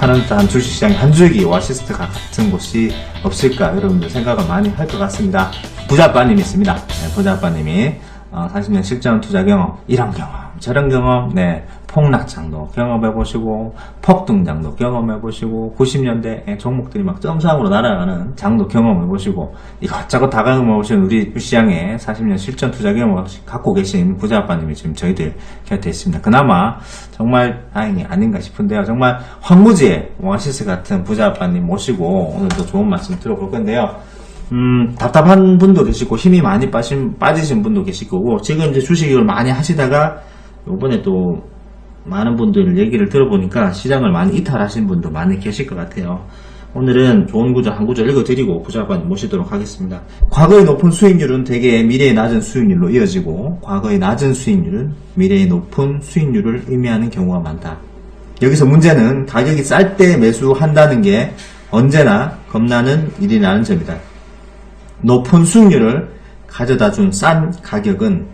하는 한 주식시장의 한 줄기 오아시스트 같은 곳이 없을까 여러분들 생각을 많이 할 것 같습니다. 부자빠님이 있습니다. 네, 부자빠님이 어, 40년 실전 투자 경험, 이런 경험, 저런 경험, 네, 폭락장도 경험해보시고, 폭등장도 경험해보시고, 90년대 종목들이 막 점상으로 날아가는 장도 경험해보시고, 이것저것 다 경험해보신 우리 시장에 40년 실전 투자 경험을 갖고 계신 부자 아빠님이 지금 저희들 곁에 있습니다. 그나마 정말 다행이 아닌가 싶은데요. 정말 황무지의 오아시스 같은 부자 아빠님 모시고 오늘도 좋은 말씀 들어볼 건데요. 음, 답답한 분도 계시고 힘이 많이 빠진, 빠지신 분도 계실 거고 지금 이제 주식을 많이 하시다가 요번에 또 많은 분들 얘기를 들어보니까 시장을 많이 이탈하신 분도 많이 계실 것 같아요. 오늘은 좋은 구절 한 구절 읽어드리고 부자관 모시도록 하겠습니다. 과거의 높은 수익률은 대개 미래의 낮은 수익률로 이어지고 과거의 낮은 수익률은 미래의 높은 수익률을 의미하는 경우가 많다. 여기서 문제는 가격이 쌀 때 매수한다는 게 언제나 겁나는 일이라는 점이다. 높은 수익률을 가져다 준 싼 가격은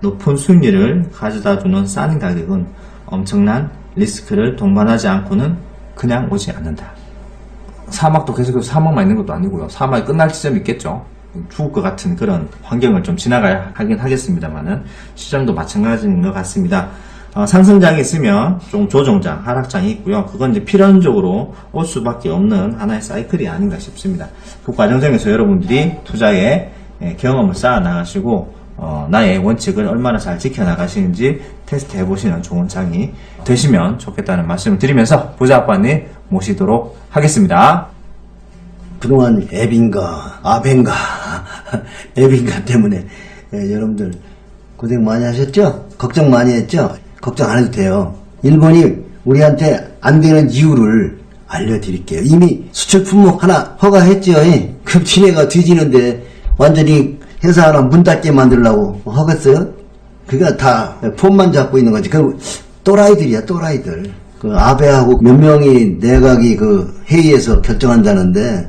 높은 수익률을 가져다 주는 싼 가격은 엄청난 리스크를 동반하지 않고는 그냥 오지 않는다. 사막도 계속해서 사막만 있는 것도 아니고요. 사막이 끝날 지점이 있겠죠. 죽을 것 같은 그런 환경을 좀 지나가야 하긴 하겠습니다만은 시장도 마찬가지인 것 같습니다. 어, 상승장이 있으면 좀 조정장, 하락장이 있고요. 그건 이제 필연적으로 올 수밖에 없는 하나의 사이클이 아닌가 싶습니다. 그 과정 중에서 여러분들이 투자에 예, 경험을 쌓아 나가시고 어, 나의 원칙을 얼마나 잘 지켜나가시는지 테스트 해보시는 좋은 장이 되시면 좋겠다는 말씀을 드리면서 부자 아빠님 모시도록 하겠습니다. 그동안 앱인가 아벤가 앱인가 때문에 예, 여러분들 고생 많이 하셨죠? 걱정 많이 했죠? 걱정 안 해도 돼요. 일본이 우리한테 안 되는 이유를 알려드릴게요. 이미 수출 품목 하나 허가했죠. 예. 그럼 지네가 뒤지는데 완전히 회사 하나 문 닫게 만들려고 허갔어요? 그게 다 폰만 잡고 있는 거지. 그 또라이들이야 또라이들. 그 아베하고 몇 명이 내각이 그 회의에서 결정한다는데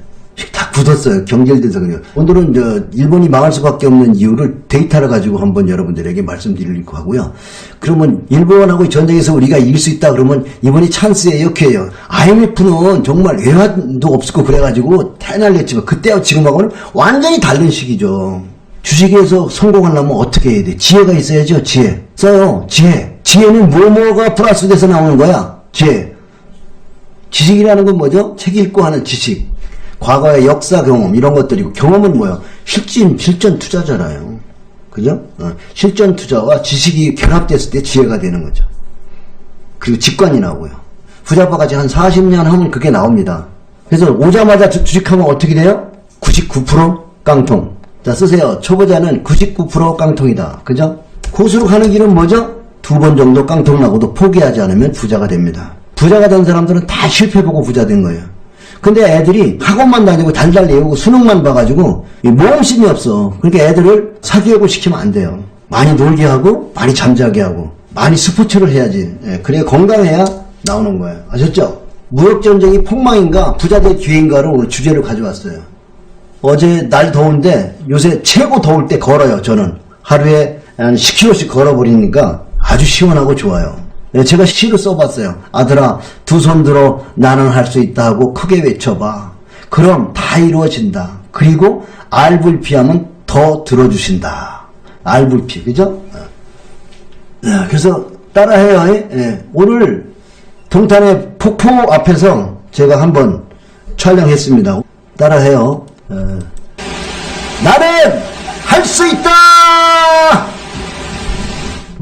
다 굳었어요. 경질돼서 그래요. 오늘은 저 일본이 망할 수밖에 없는 이유를 데이터를 가지고 한번 여러분들에게 말씀드리려고 하고요. 그러면 일본하고 전쟁에서 우리가 이길 수 있다 그러면 이번이 찬스예요, 기회예요. IMF는 정말 외환도 없었고 그래가지고 태난리했지만 그때하고 지금하고는 완전히 다른 시기죠. 주식에서 성공하려면 어떻게 해야 돼? 지혜가 있어야죠, 지혜. 써요, 지혜. 지혜는 뭐뭐가 플러스 돼서 나오는 거야? 지혜. 지식이라는 건 뭐죠? 책 읽고 하는 지식. 과거의 역사 경험, 이런 것들이고, 경험은 뭐예요? 실진, 실전 투자잖아요. 그죠? 어, 실전 투자와 지식이 결합됐을 때 지혜가 되는 거죠. 그리고 직관이 나오고요. 부자바까지 한 40년 하면 그게 나옵니다. 그래서 오자마자 주- 주식하면 어떻게 돼요? 99% 깡통. 자, 쓰세요. 초보자는 99% 깡통이다. 그죠? 고수로 가는 길은 뭐죠? 두 번 정도 깡통 나고도 포기하지 않으면 부자가 됩니다. 부자가 된 사람들은 다 실패보고 부자 된 거예요. 근데 애들이 학원만 다니고 달달 외우고 수능만 봐가지고 이 모험심이 없어. 그러니까 애들을 사교육을 시키면 안 돼요. 많이 놀게 하고 많이 잠자게 하고 많이 스포츠를 해야지. 예, 그래야 건강해야 나오는 거예요. 아셨죠? 무역전쟁이 폭망인가 부자들 기회인가를 오늘 주제를 가져왔어요. 어제 날 더운데 요새 최고 더울 때 걸어요, 저는. 하루에 한 10km씩 걸어버리니까 아주 시원하고 좋아요. 네, 제가 시를 써봤어요. 아들아, 두 손 들어 나는 할 수 있다 하고 크게 외쳐봐. 그럼 다 이루어진다. 그리고 알불피하면 더 들어주신다. 알불피, 그죠? 어. 네, 그래서 따라해요. 예? 예. 오늘 동탄의 폭포 앞에서 제가 한번 촬영했습니다. 따라해요. 어. 나는 할 수 있다!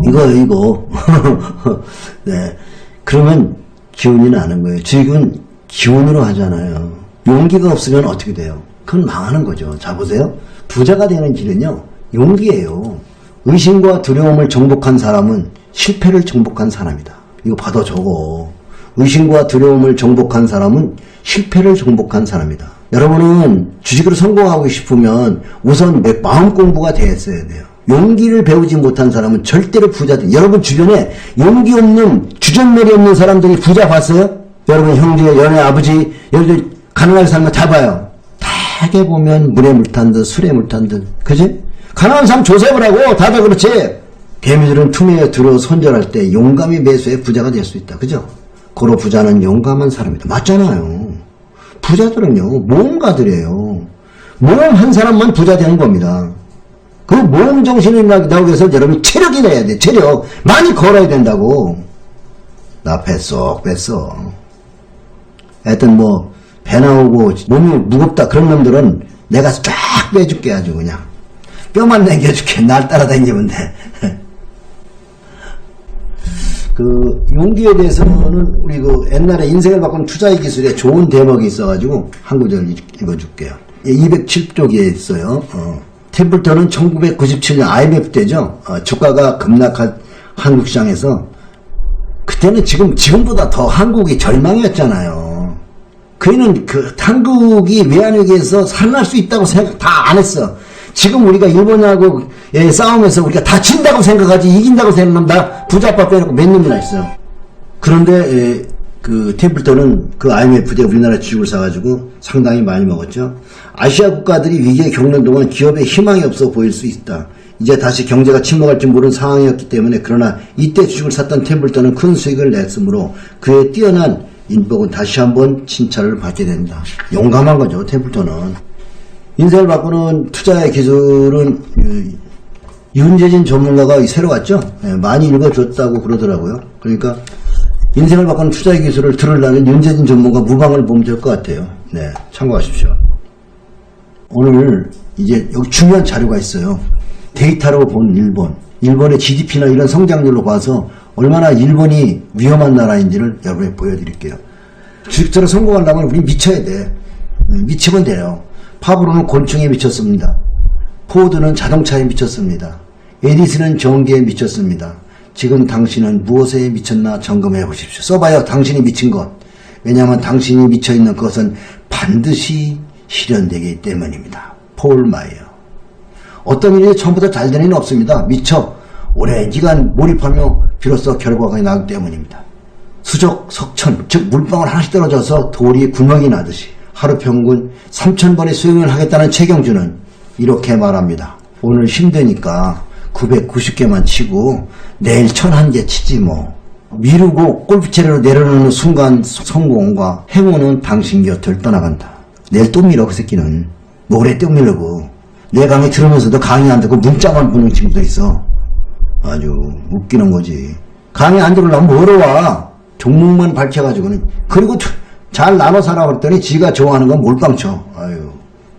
이거, 이거. 네. 그러면 기운이 나는 거예요. 지금 기운으로 하잖아요. 용기가 없으면 어떻게 돼요? 그건 망하는 거죠. 자, 보세요. 부자가 되는 길은요, 용기예요. 의심과 두려움을 정복한 사람은 실패를 정복한 사람이다. 이거 받아 적어. 의심과 두려움을 정복한 사람은 실패를 정복한 사람이다. 여러분은 주식으로 성공하고 싶으면 우선 내 마음 공부가 되었어야 돼요. 용기를 배우지 못한 사람은 절대로 부자 돼. 여러분 주변에 용기 없는 주전머리 없는 사람들이 부자 봤어요? 여러분 형제, 연애, 아버지, 여러분들 가난하게 살면 다 봐요. 대개 보면 물에 물탄 듯, 술에 물탄 듯. 그지? 가난한 사람 조셉을 하고 다들 그렇지. 개미들은 틈에 들어 손절할 때 용감히 매수해 부자가 될 수 있다. 그죠? 고로 부자는 용감한 사람이다. 맞잖아요. 부자들은요, 모험가들이에요. 모험 한 사람만 부자 되는 겁니다. 그 모험 정신이 나- 나오기 위해서 여러분 체력이 돼야 돼. 체력. 많이 걸어야 된다고. 나 뱃속 뺐어. 하여튼 뭐, 배 나오고 몸이 무겁다 그런 놈들은 내가 쫙 빼줄게 아주 그냥. 뼈만 남겨줄게. 날 따라다니면 돼. 그 용기에 대해서는 우리 그 옛날에 인생을 바꾼 투자의 기술에 좋은 대목이 있어가지고 한 구절 읽- 읽어줄게요. 207쪽에 있어요. 어. 템플턴은 1997년 IMF 때죠. 어, 주가가 급락한 한국 시장에서 그때는 지금 지금보다 더 한국이 절망이었잖아요. 그이는 그 한국이 외환위기에서 살아날 수 있다고 생각 다 안 했어. 지금 우리가 일본하고 예, 싸우면서 우리가 다 진다고 생각하지 이긴다고 생각하면 부자 아빠 빼놓고 몇 놈이나 있어. 그런데 예, 그 템플턴은 그 IMF 때 우리나라 주식을 사가지고 상당히 많이 먹었죠. 아시아 국가들이 위기에 겪는 동안 기업에 희망이 없어 보일 수 있다. 이제 다시 경제가 침묵할지 모르는 상황이었기 때문에 그러나 이때 주식을 샀던 템플턴은 큰 수익을 냈으므로 그의 뛰어난 인복은 다시 한번 칭찬을 받게 된다. 용감한 거죠, 템플턴은. 인생을 바꾸는 투자의 기술은 그, 윤재진 전문가가 새로 왔죠? 예, 많이 읽어줬다고 그러더라고요. 그러니까 인생을 바꾸는 투자의 기술을 들으려면 윤재진 전문가 무방을 보면 될 것 같아요. 네, 참고하십시오. 오늘 이제 여기 중요한 자료가 있어요. 데이터로 본 일본. 일본의 GDP나 이런 성장률로 봐서 얼마나 일본이 위험한 나라인지를 여러분에 보여드릴게요. 주식처럼 성공하려면 우리 미쳐야 돼. 음, 미치면 돼요. 파브로는 곤충에 미쳤습니다. 포드는 자동차에 미쳤습니다. 에디슨은 전기에 미쳤습니다. 지금 당신은 무엇에 미쳤나 점검해 보십시오. 써봐요. 당신이 미친 것. 왜냐하면 당신이 미쳐 있는 것은 반드시 실현되기 때문입니다. 폴 마이어. 어떤 일이 처음부터 잘 되는 일은 없습니다. 미쳐 오랜 기간 몰입하며 비로소 결과가 나기 때문입니다. 수적, 석천, 즉 물방울 하나씩 떨어져서 돌이 구멍이 나듯이 하루 평균 3,000번의 수행을 하겠다는 최경주는 이렇게 말합니다. 오늘 힘드니까 990개만 치고 내일 1001개 치지 뭐. 미루고 골프채로 내려놓는 순간 성공과 행운은 당신 곁을 떠나간다. 내일 또 밀어 그 새끼는. 모레 또 밀려고. 내 강의 들으면서도 강의 안 듣고 문자만 보는 친구도 있어. 아주 웃기는 거지. 강의 안 들으려면 뭐로 와? 종목만 밝혀가지고는. 그리고 잘 나눠 살아 그랬더니 지가 좋아하는 건 몰빵 쳐. 아유.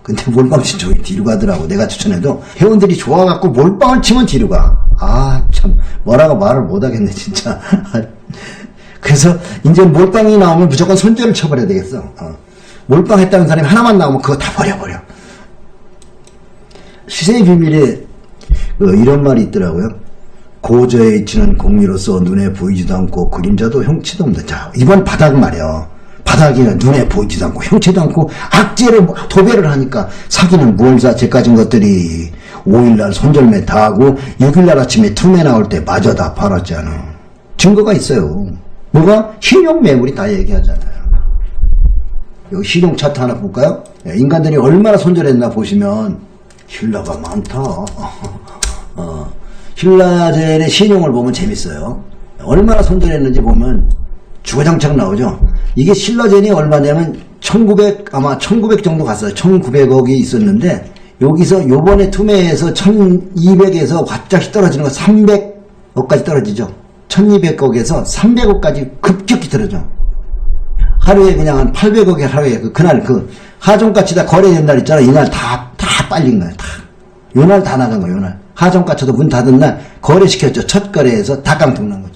근데 몰빵 친 쪽이 뒤로 가더라고. 내가 추천해도 회원들이 좋아갖고 몰빵을 치면 뒤로 가. 아, 참. 뭐라고 말을 못하겠네, 진짜. 그래서 이제 몰빵이 나오면 무조건 손절을 쳐버려야 되겠어. 어. 몰빵 했다는 사람이 하나만 나오면 그거 다 버려버려. 시세의 비밀에 그 이런 말이 있더라고요. 고저에 있지는 공리로서 눈에 보이지도 않고 그림자도 형체도 없는 자 이번 바닥 말이야 바닥이 눈에 보이지도 않고 형체도 않고 악재를 도배를 하니까 사기는 무언사 제까진 것들이 5일날 손절매 다 하고 6일날 아침에 투매 나올 때 마저 다 팔았잖아 증거가 있어요 뭐가 신용 매물이 다 얘기하잖아요 여기 신용 차트 하나 볼까요? 예, 인간들이 얼마나 손절했나 보시면 힐러가 많다. 어, 힐라젤의 신용을 보면 재밌어요. 얼마나 손절했는지 보면 주거장창 나오죠. 이게 신라젠이 얼마냐면 1900 아마 1900 정도 갔어요. 1900억이 있었는데 여기서 요번에 투매에서 1200에서 갑자기 떨어지는 거 300억까지 떨어지죠. 1200억에서 300억까지 급격히 떨어져. 하루에 그냥 한 800억에 하루에 그 그날 그 하종가치 다 거래된 날 있잖아. 이날 다, 다 빨린 거야. 다. 요날 다 나간 거야. 요날. 하종가치도 문 닫은 날 거래시켰죠. 첫 거래에서 다 깡통 난 거죠.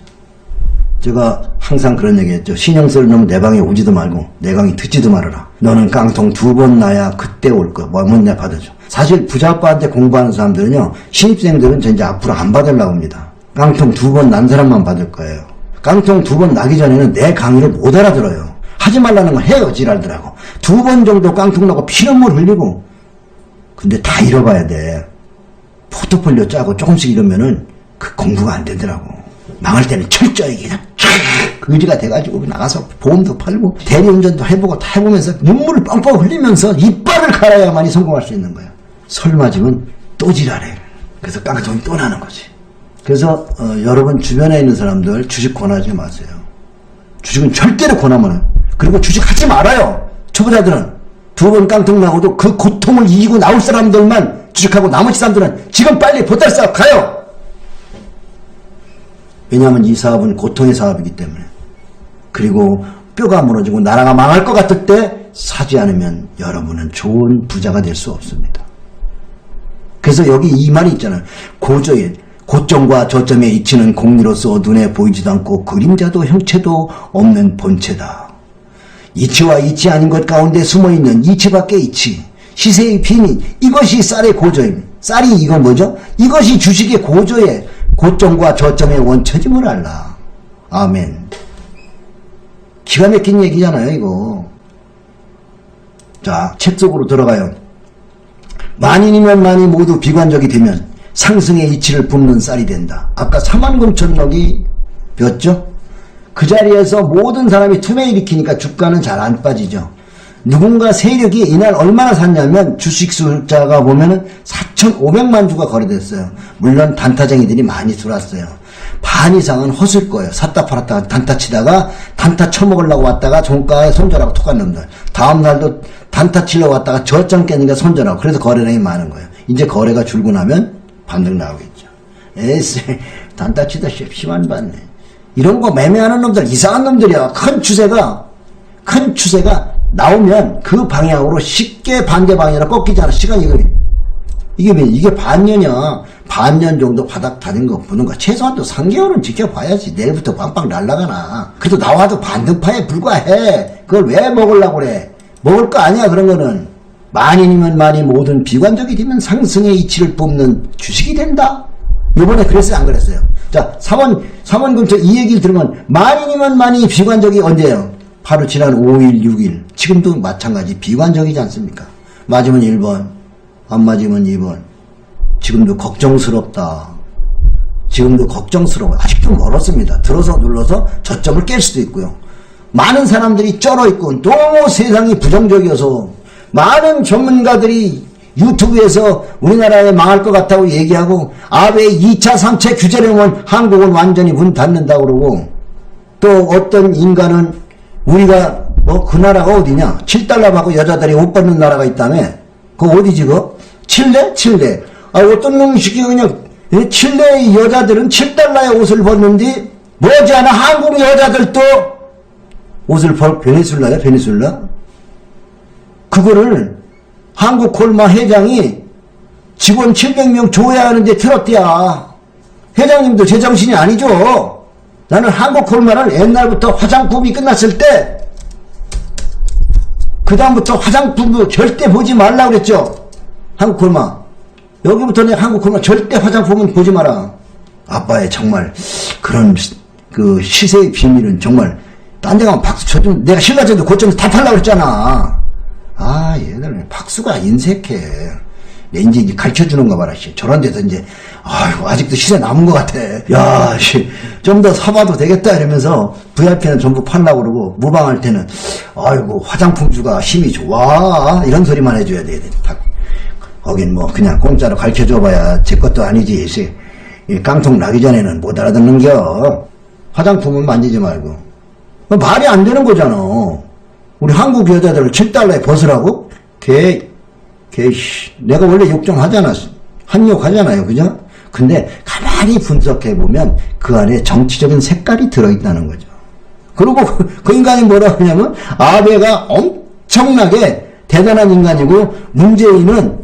제가 항상 그런 얘기 했죠. 신경 쓸놈내 방에 오지도 말고 내 강의 듣지도 말아라. 너는 깡통 두 번 나야 그때 올 거야. 뭐면 내 받아줘. 사실 부자 아빠한테 공부하는 사람들은요. 신입생들은 저 이제 앞으로 안 받으려고 합니다. 깡통 두 번 난 사람만 받을 거예요. 깡통 두 번 나기 전에는 내 강의를 못 알아들어요. 하지 말라는 건 해요, 지랄들하고. 두 번 정도 깡통 나고 피눈물 흘리고. 근데 다 잃어봐야 돼. 포트폴리오 짜고 조금씩 이러면은 그 공부가 안 되더라고. 망할 때는 철저히 그냥 쫙 의지가 돼가지고 나가서 보험도 팔고 대리운전도 해보고 다 해보면서 눈물을 뻥뻥 흘리면서 이빨을 갈아야만이 성공할 수 있는 거야. 설 맞으면 또 지랄해. 그래서 깡통이 또 나는 거지. 그래서 어, 여러분 주변에 있는 사람들 주식 권하지 마세요. 주식은 절대로 권하면은. 그리고 주식 하지 말아요. 초보자들은. 두 번 깡통 나고도 그 고통을 이기고 나올 사람들만 주식하고 나머지 사람들은 지금 빨리 보따리 싸 가요! 왜냐하면 이 사업은 고통의 사업이기 때문에. 그리고 뼈가 무너지고 나라가 망할 것 같을 때 사지 않으면 여러분은 좋은 부자가 될 수 없습니다. 그래서 여기 이 말이 있잖아요. 고저에 고점과 저점에 이치는 공리로서 눈에 보이지도 않고 그림자도 형체도 없는 본체다. 이치와 이치 아닌 것 가운데 숨어있는 이치밖에 이치. 시세의 비밀. 이것이 쌀의 고저입니다. 쌀이 이건 뭐죠? 이것이 주식의 고저의 고점과 저점의 원천임을 알라. 아멘. 기가 막힌 얘기잖아요, 이거. 자, 책 속으로 들어가요. 만인이면 만이 모두 비관적이 되면 상승의 이치를 뿜는 쌀이 된다. 아까 3만금천록이 였죠? 그 자리에서 모든 사람이 투매 일으키니까 주가는 잘 안 빠지죠. 누군가 세력이 이날 얼마나 샀냐면 주식 숫자가 보면은 4,500만 주가 거래됐어요. 물론 단타쟁이들이 많이 들어왔어요. 반 이상은 헛을 거예요. 샀다 팔았다 단타 치다가 단타 쳐먹으려고 왔다가 종가에 손절하고 톡간 놈들. 다음 날도 단타 치려고 왔다가 저점 깨니까 손절하고 그래서 거래량이 많은 거예요. 이제 거래가 줄고 나면 반등 나오겠죠. 에이씨 단타 치다 심한 받네. 이런 거 매매하는 놈들 이상한 놈들이야. 큰 추세가 큰 추세가 나오면 그 방향으로 쉽게 반대 방향으로 꺾이잖아. 시간이 이거 이게 왜 이게 반년이야. 반년 정도 바닥 다닌 거 보는 거 최소한도 3개월은 지켜봐야지. 내일부터 빵빵 날라가나. 그래도 나와도 반등파에 불과해. 그걸 왜 먹으려고 그래. 먹을 거 아니야 그런 거는. 만인이면 만이 모든 비관적이 되면 상승의 이치를 뽑는 주식이 된다. 요번에 그랬어요 안 그랬어요? 자 3원 3원 근처 이 얘기를 들으면 만인이면 만이 비관적이 언제예요? 바로 지난 5일 6일 지금도 마찬가지 비관적이지 않습니까? 맞으면 1번 안 맞으면 2번. 지금도 걱정스럽다. 지금도 걱정스러워요 아직도 멀었습니다. 들어서 눌러서 저점을 깰 수도 있고요. 많은 사람들이 쩔어 있고 너무 세상이 부정적이어서 많은 전문가들이 유튜브에서 우리나라에 망할 것 같다고 얘기하고 아베 2차 3차 규제를 하면 한국은 완전히 문 닫는다고 그러고 또 어떤 인간은 우리가 뭐 그 나라가 어디냐 7달러 받고 여자들이 옷 벗는 나라가 있다며 그거 어디지 그 칠레? 칠레 아 어떤 시키 그냥 이 칠레의 여자들은 7달러의 옷을 벗는데 머지않아 한국 여자들도 옷을 벗 베네수엘라야 베네수엘라 그거를 한국 콜마 회장이 직원 700명 줘야 하는데 틀었대야. 회장님도 제정신이 아니죠. 나는 한국 콜마를 옛날부터 화장품이 끝났을 때, 그다음부터 화장품도 절대 보지 말라 그랬죠. 한국 콜마. 여기부터 내 한국 콜마 절대 화장품은 보지 마라. 아빠의 정말 그런 시- 그 시세의 비밀은 정말 딴 데 가면 박수 쳐주면 내가 신라제도 고점에서 다 팔라고 그랬잖아. 아, 얘들 박수가 인색해. 내 이제 이제 가르쳐 주는 거 봐라, 씨. 저런 데서 이제, 아이고, 아직도 시세 남은 것 같아. 야, 씨. 좀 더 사봐도 되겠다, 이러면서 VIP는 전부 팔라고 그러고, 무방할 때는, 아이고, 화장품주가 힘이 좋아. 이런 소리만 해줘야 돼. 다. 거긴 뭐, 그냥 공짜로 가르쳐 줘봐야 제 것도 아니지. 씨. 이 깡통 나기 전에는 못 알아듣는 겨. 화장품은 만지지 말고. 뭐 말이 안 되는 거잖아. 우리 한국 여자들을 7달러에 벗으라고? 개, 개, 씨. 내가 원래 욕좀 하잖아. 한욕 하잖아요. 그죠? 근데 가만히 분석해보면 그 안에 정치적인 색깔이 들어있다는 거죠. 그리고 그, 그 인간이 뭐라 하냐면 아베가 엄청나게 대단한 인간이고 문재인은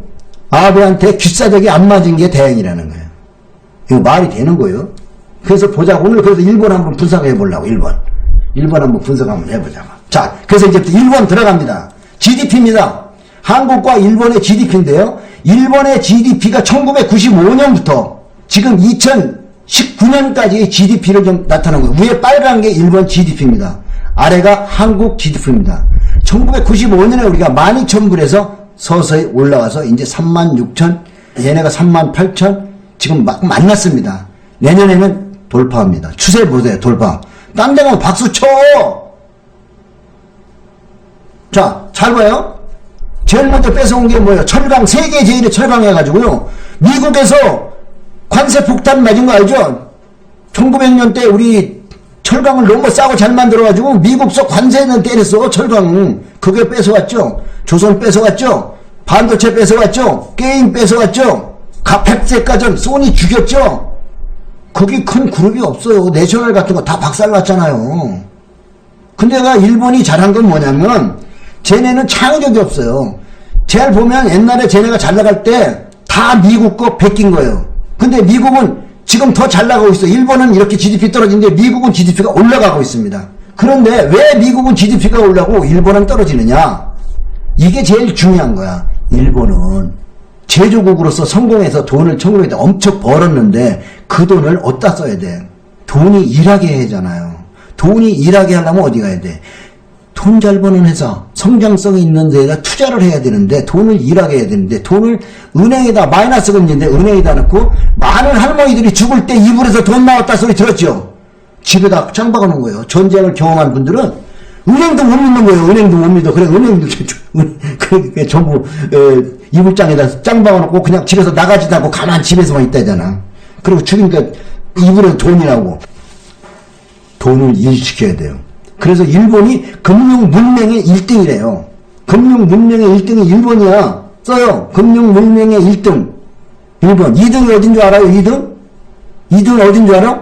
아베한테 귀싸대기 안 맞은 게 다행이라는 거예요. 이거 말이 되는 거예요. 그래서 보자. 오늘 그래서 일본 한번 분석해 보려고, 일본. 일본 한번 분석 한번 해보자고. 자, 그래서 이제부터 일본 들어갑니다. GDP입니다. 한국과 일본의 GDP인데요. 일본의 GDP가 1995년부터 지금 2019년까지의 GDP를 좀 나타난 거예요. 위에 빨간 게 일본 GDP입니다. 아래가 한국 GDP입니다. 1995년에 우리가 12,000불에서 서서히 올라와서 이제 36,000, 얘네가 38,000, 지금 막 만났습니다. 내년에는 돌파합니다. 추세 보세요, 돌파. 딴 데 가면 박수 쳐! 자, 잘 봐요. 제일 먼저 뺏어온 게 뭐예요? 철강, 세계 제일의 철강 해가지고요. 미국에서 관세 폭탄 맞은 거 알죠? 1900년 때 우리 철강을 너무 싸고 잘 만들어가지고 미국서 관세는 때렸어 철강. 그게 뺏어왔죠? 조선 뺏어왔죠? 반도체 뺏어왔죠? 게임 뺏어왔죠? 가펙세가전 소니 죽였죠? 거기 큰 그룹이 없어요. 내셔널 같은 거 다 박살났잖아요. 근데 가 일본이 잘한 건 뭐냐면 쟤네는 창의력이 없어요 잘 보면 옛날에 쟤네가 잘 나갈 때 다 미국 거 베낀 거예요 근데 미국은 지금 더 잘 나가고 있어. 일본은 이렇게 GDP 떨어지는데 미국은 GDP가 올라가고 있습니다. 그런데 왜 미국은 GDP가 올라가고 일본은 떨어지느냐? 이게 제일 중요한 거야. 일본은 제조국으로서 성공해서 돈을 천국에다 엄청 벌었는데 그 돈을 어디다 써야 돼? 돈이 일하게 해야 하잖아요. 돈이 일하게 하려면 어디 가야 돼? 돈 잘 버는 회사, 성장성이 있는 데에다 투자를 해야 되는데, 돈을 일하게 해야 되는데, 돈을 은행에다, 마이너스가 있는데, 은행에다 넣고, 많은 할머니들이 죽을 때 이불에서 돈 나왔다 소리 들었죠? 집에다 짱 박아 놓은 거예요. 전쟁을 경험한 분들은, 은행도 못 믿는 거예요. 은행도 못 믿어. 그래, 은행도, 그, 전부, 어, 이불장에다 짱 박아 놓고, 그냥 집에서 나가지도 않고, 가만 집에서만 있다잖아. 그리고 죽이니까, 이불에 돈이라고. 돈을 일시켜야 돼요. 그래서 일본이 금융 문명의 1등이래요. 금융 문명의 1등이 일본이야. 써요. 금융 문명의 1등. 일본. 2등이 어딘 줄 알아요? 2등? 2등 어딘 줄 알아?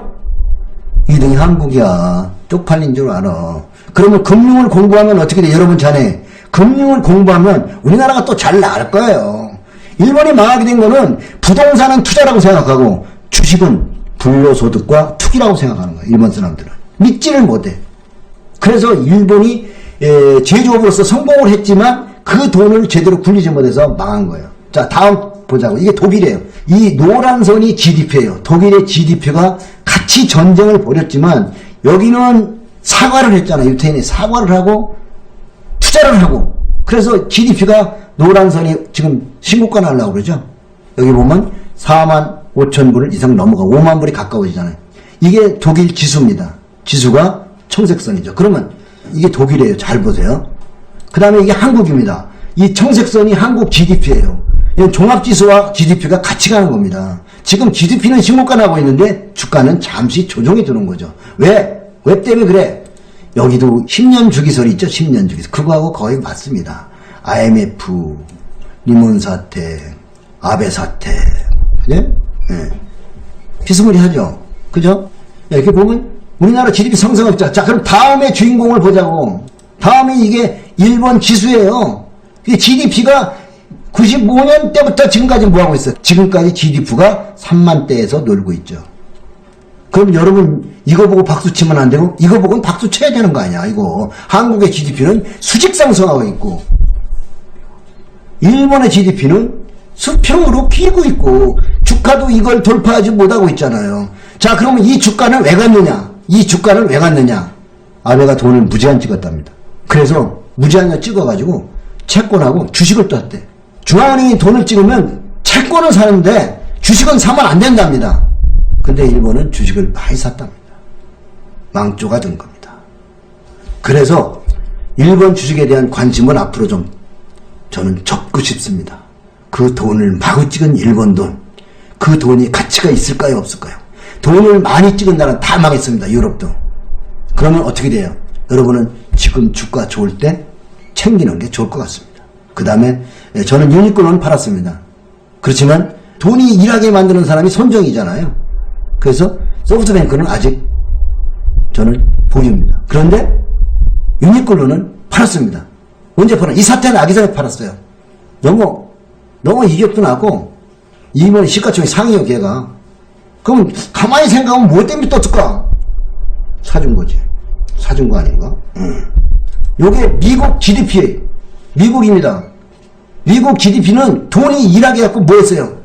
2등이 한국이야. 쪽팔린 줄 알아. 그러면 금융을 공부하면 어떻게 돼? 여러분 자네. 금융을 공부하면 우리나라가 또 잘 나갈 거예요. 일본이 망하게 된 거는 부동산은 투자라고 생각하고 주식은 불로소득과 투기라고 생각하는 거예요. 일본 사람들은. 믿지를 못해. 그래서 일본이 에, 제조업으로서 성공을 했지만 그 돈을 제대로 굴리지 못해서 망한 거예요. 자 다음 보자고. 이게 독일이에요. 이 노란 선이 GDP예요. 독일의 GDP가 같이 전쟁을 벌였지만 여기는 사과를 했잖아요. 유태인이 사과를 하고 투자를 하고 그래서 GDP가 노란 선이 지금 신고가 날라고 그러죠. 여기 보면 4만 5천 불을 이상 넘어가 5만 불이 가까워지잖아요. 이게 독일 지수입니다. 지수가 청색선이죠. 그러면 이게 독일이에요. 잘 보세요. 그 다음에 이게 한국입니다. 이 청색선이 한국 GDP예요. 종합지수와 GDP가 같이 가는 겁니다. 지금 GDP는 신고가 나고 있는데 주가는 잠시 조정이 드는 거죠. 왜? 왜 때문에 그래? 여기도 10년 주기설이 있죠. 10년 주기설. 그거하고 거의 맞습니다. IMF, 리몬 사태, 아베 사태. 그죠? 예. 비스무리하죠. 그죠? 이렇게 보면 우리나라 GDP 성장했죠. 자, 그럼 다음에 주인공을 보자고. 다음에 이게 일본 지수예요. 이 GDP가 95년 때부터 지금까지 뭐하고 있어요? 지금까지 GDP가 3만 대에서 놀고 있죠. 그럼 여러분 이거 보고 박수 치면 안 되고 이거 보고는 박수 쳐야 되는 거 아니야 이거 한국의 GDP는 수직 상승하고 있고 일본의 GDP는 수평으로 피고 있고 주가도 이걸 돌파하지 못하고 있잖아요 자 그러면 이 주가는 왜 갔느냐 이 주가는 왜 갔느냐 아베가 돈을 무제한 찍었답니다 그래서 무제한을 찍어가지고 채권하고 주식을 떴대 중앙은행이 돈을 찍으면 채권을 사는데 주식은 사면 안 된답니다 근데 일본은 주식을 많이 샀답니다. 망조가 된 겁니다. 그래서 일본 주식에 대한 관심은 앞으로 좀 저는 적고 싶습니다. 그 돈을 마구 찍은 일본 돈, 그 돈이 가치가 있을까요, 없을까요? 돈을 많이 찍은 나라는 다 망했습니다. 유럽도. 그러면 어떻게 돼요? 여러분은 지금 주가 좋을 때 챙기는 게 좋을 것 같습니다. 그 다음에 저는 유니콘은 팔았습니다. 그렇지만 돈이 일하게 만드는 사람이 손정이잖아요. 그래서 소프트뱅크는 아직 저는 보유입니다. 그런데 유니클로는 팔았습니다. 언제 팔았? 이 사태는 아기 전에 팔았어요. 너무 너무 이격도 나고 이번 시가총이 상이요 걔가. 그럼 가만히 생각하면 뭐 때문에 떴을까? 사준 거지. 사준 거 아닌가? 응. 요게 미국 GDP 미국입니다. 미국 GDP는 돈이 일하게 갖고 뭐 했어요?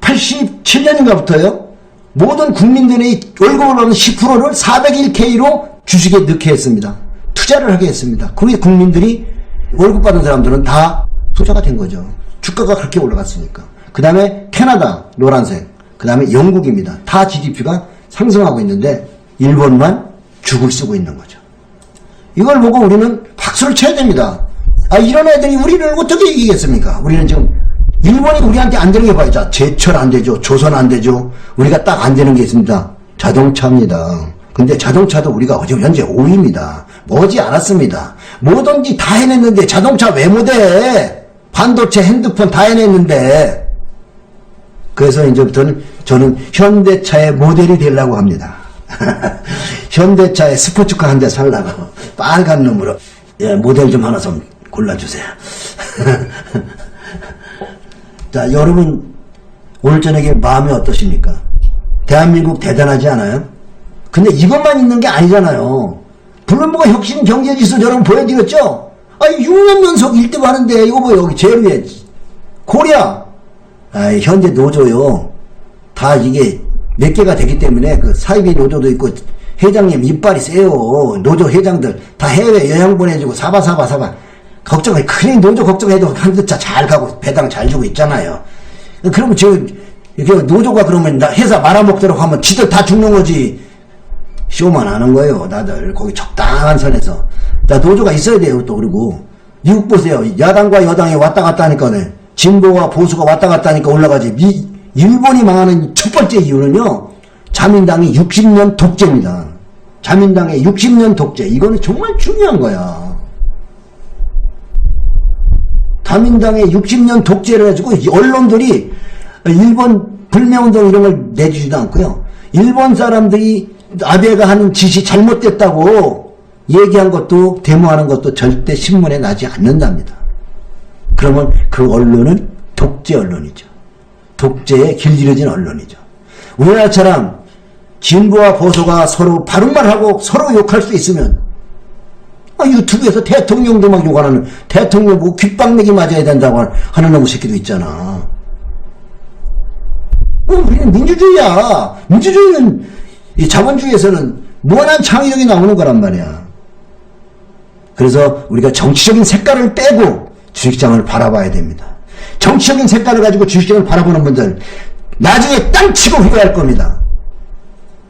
87년인가부터요? 모든 국민들의 월급을 받는 10%를 401k로 주식에 넣게 했습니다. 투자를 하게 했습니다. 그게 국민들이 월급 받은 사람들은 다 투자가 된 거죠. 주가가 그렇게 올라갔으니까. 그 다음에 캐나다 노란색, 그 다음에 영국입니다. 다 GDP가 상승하고 있는데 일본만 죽을 쓰고 있는 거죠. 이걸 보고 우리는 박수를 쳐야 됩니다. 아 이런 애들이 우리를 어떻게 이기겠습니까? 우리는 지금 일본이 우리한테 안 되는 게. 자, 제철 안 되죠. 조선 안 되죠. 우리가 딱 안 되는 게 있습니다. 자동차입니다. 근데 자동차도 우리가 지금 현재 5위입니다. 머지 않았습니다. 뭐든지 다 해냈는데 자동차 왜 못해? 반도체, 핸드폰 다 해냈는데. 그래서 이제부터는 저는 현대차의 모델이 되려고 합니다. 현대차의 스포츠카 한 대 살라고 빨간 놈으로 예, 모델 좀 하나 좀 골라주세요. 자, 여러분 오늘 저녁에 마음이 어떠십니까? 대한민국 대단하지 않아요? 근데 이것만 있는 게 아니잖아요. 블룸버그 혁신 경제지수 여러분 보여드렸죠? 아니 6년 연속 1등 하는데 이거 뭐 여기 제일 위에 코리아 아 현재 노조요 다 이게 몇 개가 되기 때문에 그 사이비 노조도 있고 회장님 이빨이 세요. 노조 회장들 다 해외 여행 보내주고 사바사바 사바. 걱정해 그냥 노조 걱정해도 한두차 잘 가고 배당 잘 주고 있잖아요. 그러면 저 노조가 그러면 나 회사 말아먹도록 하면 지들 다 죽는 거지. 쇼만 하는 거예요 다들. 거기 적당한 선에서. 자 노조가 있어야 돼요 또 그리고. 미국 보세요. 야당과 여당이 왔다 갔다 하니까 네. 진보와 보수가 왔다 갔다 하니까 올라가지. 미, 일본이 망하는 첫 번째 이유는요 자민당이 60년 독재입니다 자민당의 60년 독재 이거는 정말 중요한 거야 자민당의 60년 독재를 해가지고 이 언론들이 일본 불매운동 이런 걸 내주지도 않고요. 일본 사람들이 아베가 하는 짓이 잘못됐다고 얘기한 것도 데모하는 것도 절대 신문에 나지 않는답니다. 그러면 그 언론은 독재 언론이죠. 독재에 길들여진 언론이죠. 우리나라처럼 진보와 보수가 서로 바른말하고 서로 욕할 수 있으면 아, 유튜브에서 대통령도 막 욕하는 대통령 보고 귓방내기 맞아야 된다고 하는 놈의 새끼도 있잖아. 어, 우리는 민주주의야. 민주주의는 이 자본주의에서는 무한한 창의력이 나오는 거란 말이야. 그래서 우리가 정치적인 색깔을 빼고 주식시장을 바라봐야 됩니다. 정치적인 색깔을 가지고 주식시장을 바라보는 분들 나중에 땅 치고 후회할 겁니다.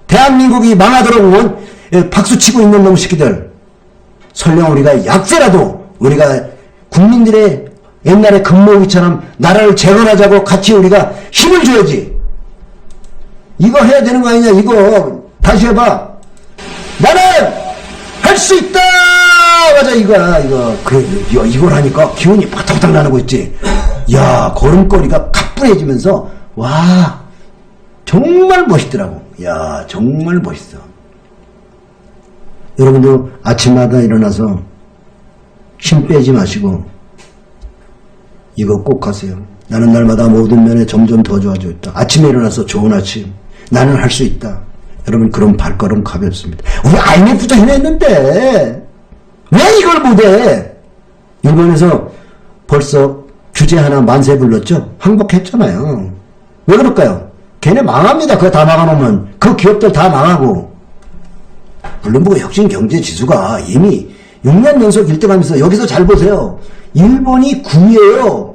대한민국이 망하도록 원, 예, 박수 치고 있는 놈 새끼들 설령 우리가 약세라도 우리가 국민들의 옛날에 금모기처럼 나라를 재건하자고 같이 우리가 힘을 줘야지. 이거 해야 되는 거 아니냐, 이거. 다시 해봐. 나는 할 수 있다! 맞아, 이거야, 이거. 이거, 이걸 하니까 기운이 바닥바닥 나는 거 있지. 야, 걸음걸이가 가뿐해지면서, 와, 정말 멋있더라고. 야, 정말 멋있어. 여러분도 아침마다 일어나서 힘 빼지 마시고 이거 꼭 하세요. 나는 날마다 모든 면에 점점 더 좋아져 있다. 아침에 일어나서 좋은 아침. 나는 할 수 있다. 여러분 그런 발걸음 가볍습니다. 우리 IMF도 해냈는데 왜 이걸 못해? 일본에서 벌써 규제 하나 만세 불렀죠? 항복했잖아요. 왜 그럴까요? 걔네 망합니다. 그거 다 막아놓으면. 그 기업들 다 망하고. 블룸버그 혁신 경제 지수가 이미 6년 연속 1등 하면서 여기서 잘 보세요. 일본이 9위예요.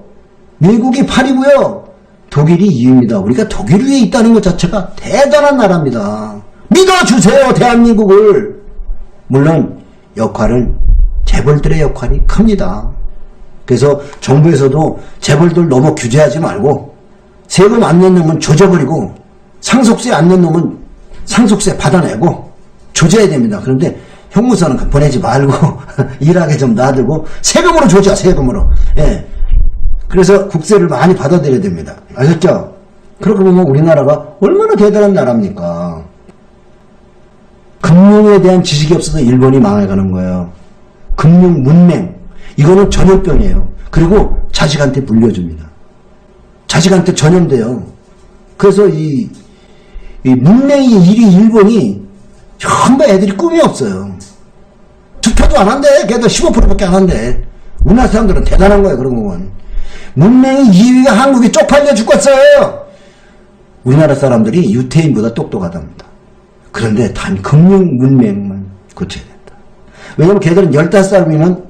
미국이 8위고요. 독일이 2위입니다. 우리가 독일 위에 있다는 것 자체가 대단한 나라입니다. 믿어주세요, 대한민국을. 물론 역할은 재벌들의 역할이 큽니다. 그래서 정부에서도 재벌들 너무 규제하지 말고 세금 안 낸 놈은 조져버리고 상속세 안 낸 놈은 상속세 받아내고 조져야 됩니다. 그런데 형무소는 보내지 말고 일하게 좀 놔두고 세금으로 조져 세금으로. 예. 그래서 국세를 많이 받아들여야 됩니다. 아셨죠? 그렇게 보면 우리나라가 얼마나 대단한 나라입니까? 금융에 대한 지식이 없어서 일본이 망해가는 거예요. 금융 문맹 이거는 전염병이에요. 그리고 자식한테 물려줍니다. 자식한테 전염돼요. 그래서 이, 이 문맹이 일이 일본이 전부 애들이 꿈이 없어요. 투표도 안 한대. 걔들 15%밖에 안 한대. 우리나라 사람들은 대단한 거예요. 그런 거는. 문맹이 2위가 한국이 쪽팔려 죽겠어요. 우리나라 사람들이 유태인보다 똑똑하답니다. 그런데 단 금융 문맹만 고쳐야 된다. 왜냐면 걔들은 15살이면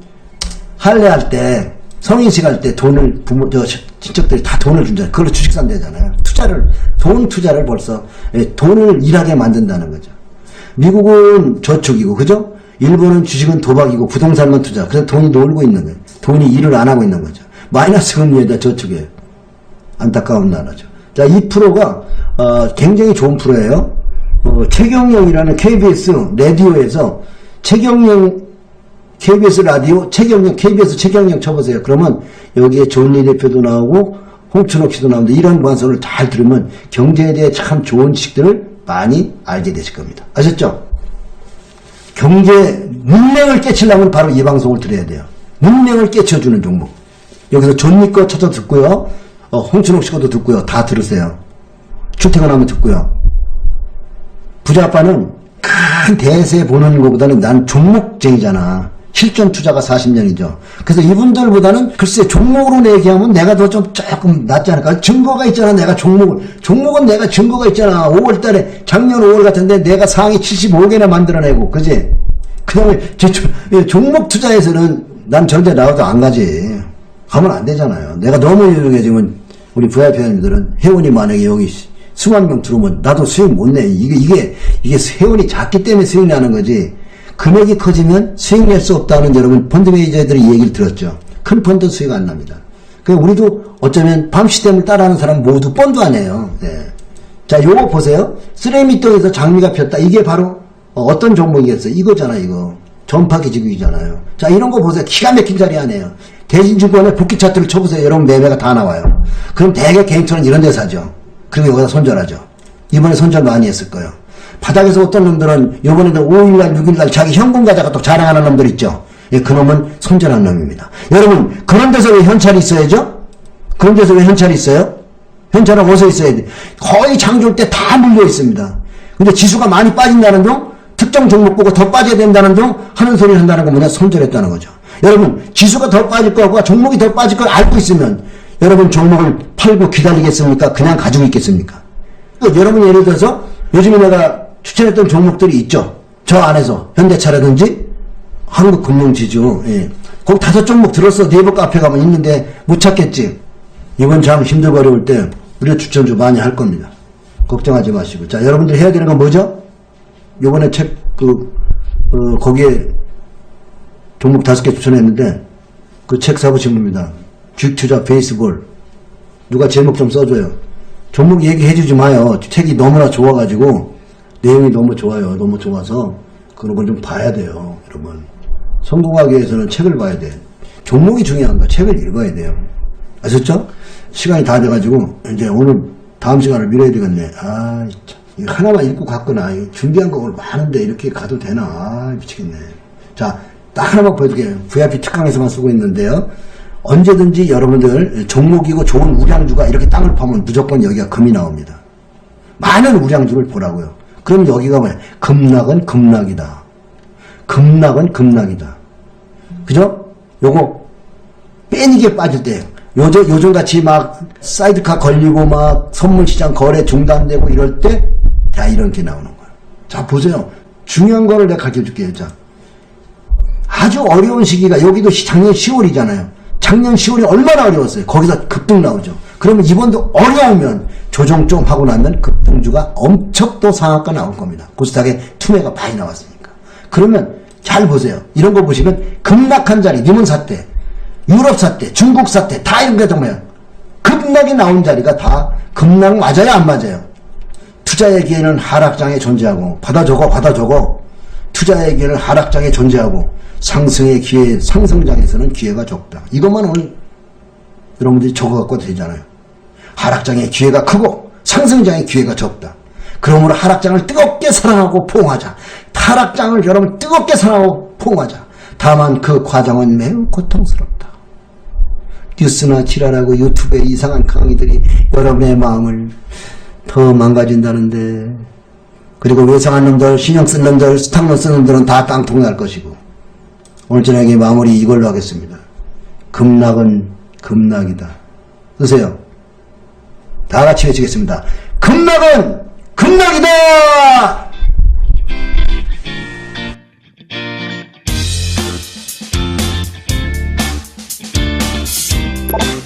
할례할 때 성인식 할 때 돈을 부모 저 친척들이 다 돈을 준다. 그걸로 주식 산대잖아요. 투자를 돈 투자를 벌써 예, 돈을 일하게 만든다는 거죠. 미국은 저축이고 그죠? 일본은 주식은 도박이고 부동산만 투자. 그래서 돈이 놀고 있는 거예요. 돈이 일을 안 하고 있는 거죠. 마이너스 금리에다 저축이에요. 안타까운 나라죠. 자, 이 프로가 어, 굉장히 좋은 프로예요. 어, 최경영이라는 KBS 라디오에서 최경영 KBS 라디오 최경영 KBS 최경영 쳐보세요. 그러면 여기에 존리 대표도 나오고 홍춘옥 씨도 나오는데 이런 방송을 잘 들으면 경제에 대해 참 좋은 지식들을 많이 알게 되실 겁니다. 아셨죠? 경제 문맹을 깨치려면 바로 이 방송을 들어야 돼요. 문맹을 깨쳐주는 종목. 여기서 존니 거 찾아 듣고요. 어, 홍춘옥 씨 것도 듣고요. 다 들으세요. 출퇴근하면 듣고요. 부자 아빠는 큰 대세 보는 것보다는 난 종목쟁이잖아. 실전 투자가 40년이죠. 그래서 이분들보다는 글쎄 종목으로 얘기하면 내가 더 좀 조금 낫지 않을까. 증거가 있잖아. 내가 종목을. 종목은 내가 증거가 있잖아. 5월 달에 작년 5월 같은데 내가 상위 75개나 만들어내고. 그지? 그 다음에 종목 투자에서는 난 절대 나와도 안 가지. 가면 안 되잖아요. 내가 너무 유명해지면 우리 VIP님들은 회원이 만약에 여기 수만 명 들어오면 나도 수익 못 내. 이게, 이게, 이게 회원이 작기 때문에 수익 나는 거지. 금액이 커지면 수익 낼 수 없다는 여러분 펀드 매니저들이 이 얘기를 들었죠. 큰 펀드 수익 안 납니다. 그 우리도 어쩌면 밤 시스템을 따라하는 사람 모두 펀드 안 해요. 네. 자, 요거 보세요. 쓰레미떡에서 장미가 폈다. 이게 바로 어, 어떤 종목이겠어요? 이거잖아, 이거. 전파 기 지국이잖아요. 자, 이런 거 보세요. 기가 막힌 자리 아니에요. 대진증권의 복귀 차트를 쳐보세요. 여러분 매매가 다 나와요. 그럼 대개 개인처럼 이런 데 사죠. 그리고 여기다 손절하죠. 이번에 손절 많이 했을 거예요. 바닥에서 어떤 놈들은 요번에도 5일날, 6일날 자기 현금 가져가 또 자랑하는 놈들 있죠. 예, 그놈은 손절한 놈입니다. 여러분, 그런 데서 왜 현찰이 있어야죠? 그런 데서 왜 현찰이 있어요? 현찰은 어디서 있어야 돼? 거의 장줄 때다 물려 있습니다. 근데 지수가 많이 빠진다는 둥, 특정 종목 보고 더 빠져야 된다는 둥, 하는 소리 한다는 건 뭐냐? 손절했다는 거죠. 여러분, 지수가 더 빠질 거고, 종목이 더 빠질 걸 알고 있으면, 여러분 종목을 팔고 기다리겠습니까? 그냥 가지고 있겠습니까? 또 여러분 예를 들어서, 요즘에 내가 추천했던 종목들이 있죠. 저 안에서, 현대차라든지, 한국금융지주, 예. 거기 다섯 종목 들었어. 네이버 카페 가면 있는데, 못 찾겠지. 이번 장 힘들고 어려울 때 우리가 추천 좀 많이 할 겁니다. 걱정하지 마시고. 자, 여러분들이 해야 되는 건 뭐죠? 요번에 책, 그, 어, 거기에 종목 다섯 개 추천했는데 그 책 사보시면 됩니다. 주식투자 베이스볼. 누가 제목 좀 써줘요. 종목 얘기해주지 마요. 책이 너무나 좋아가지고 내용이 너무 좋아요. 너무 좋아서 그런 걸 좀 봐야 돼요. 여러분. 성공하기 위해서는 책을 봐야 돼. 종목이 중요한 거 책을 읽어야 돼요. 아셨죠? 시간이 다 돼가지고 이제 오늘 다음 시간을 미뤄야 되겠네. 아, 참. 하나만 읽고 이거 준비한 거 오늘 많은데 이렇게 가도 되나? 아, 미치겠네. 자, 딱 하나만 보여드릴게요. VIP 특강에서만 쓰고 있는데요. 언제든지 여러분들 종목이고 좋은 우량주가 이렇게 땅을 파면 무조건 여기가 금이 나옵니다. 많은 우량주를 보라고요. 그럼 여기가 뭐야? 급락은 급락이다. 급락은 급락이다. 그죠? 요거 빼니게 빠질 때 요즘 요즘 같이 막 사이드카 걸리고 막 선물 시장 거래 중단되고 이럴 때 다 이런 게 나오는 거야. 자 보세요. 중요한 거를 내가 가르쳐 줄게요. 자 아주 어려운 시기가 여기도 시- 작년 10월이잖아요. 작년 10월이 얼마나 어려웠어요. 거기서 급등 나오죠. 그러면 이번도 어려우면 조정 좀 하고 나면 급등주가 엄청 또 상한가 나올 겁니다. 고스닥에 투매가 많이 나왔으니까. 그러면 잘 보세요. 이런 거 보시면 급락한 자리, 리먼 사태, 유럽 사태, 중국 사태 다 이런 게 정말 급락이 나온 자리가 다 급락 맞아요, 안 맞아요? 투자의 기회는 하락장에 존재하고 받아 적어 받아 적어 투자의 기회는 하락장에 존재하고 상승의 기회 상승장에서는 기회가 적다. 이것만 오늘 여러분들이 적어갖고 되잖아요. 하락장의 기회가 크고 상승장의 기회가 적다. 그러므로 하락장을 뜨겁게 사랑하고 포옹하자. 하락장을 여러분 뜨겁게 사랑하고 포옹하자. 다만 그 과정은 매우 고통스럽다. 뉴스나 지랄하고 유튜브에 이상한 강의들이 여러분의 마음을 더 망가진다는데 그리고 외상한 놈들, 신경 쓴 놈들, 스탁론 쓴 놈들은 다 깡통 날 것이고 오늘 저녁에 마무리 이걸로 하겠습니다. 급락은 급락이다. 쓰세요. 다 같이 외치겠습니다. 급락은 급락이다! 아